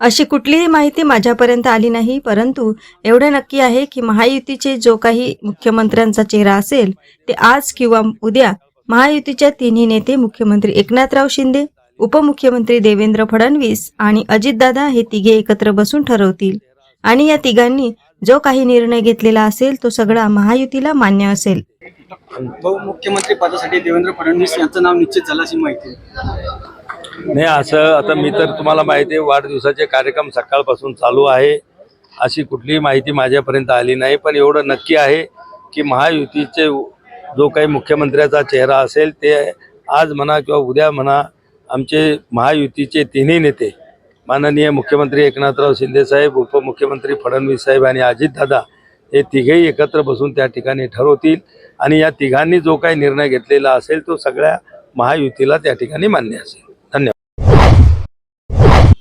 अशी कुठलीही माहिती माझ्यापर्यंत आली नाही परंतु एवढं नक्की आहे की महायुतीचे जो काही मुख्यमंत्र्यांचा चेहरा असेल ते आज किंवा उद्या महायुतीच्या तिन्ही नेते मुख्यमंत्री एकनाथराव शिंदे उपमुख्यमंत्री देवेंद्र फडणवीस आणि अजितदादा हे तिघे एकत्र बसून ठरवतील. आणि या तिघांनी जो काही निर्णय घेतलेला असेल तो सगळा महायुतीला मान्य असेल. उपमुख्यमंत्री पदासाठी देवेंद्र फडणवीस यांचं नाव निश्चित झालं अशी माहिती नाही असं आता मी तर तुम्हाला माहिती आहे वाढदिवसाचे कार्यक्रम सकाळपासून चालू आहे. अशी कुठलीही माहिती माझ्यापर्यंत आली नाही पण एवढं नक्की आहे की महायुतीचे जो काही मुख्यमंत्र्याचा चेहरा असेल ते आज म्हणा किंवा उद्या म्हणा आमचे महायुतीचे तिन्ही नेते माननीय मुख्यमंत्री एकनाथराव शिंदेसाहेब उपमुख्यमंत्री फडणवीस साहेब आणि अजितदादा हे तिघेही एकत्र बसून त्या ठिकाणी ठरवतील आणि या तिघांनी जो काही निर्णय घेतलेला असेल तो सगळ्या महायुतीला त्या ठिकाणी मान्य असेल.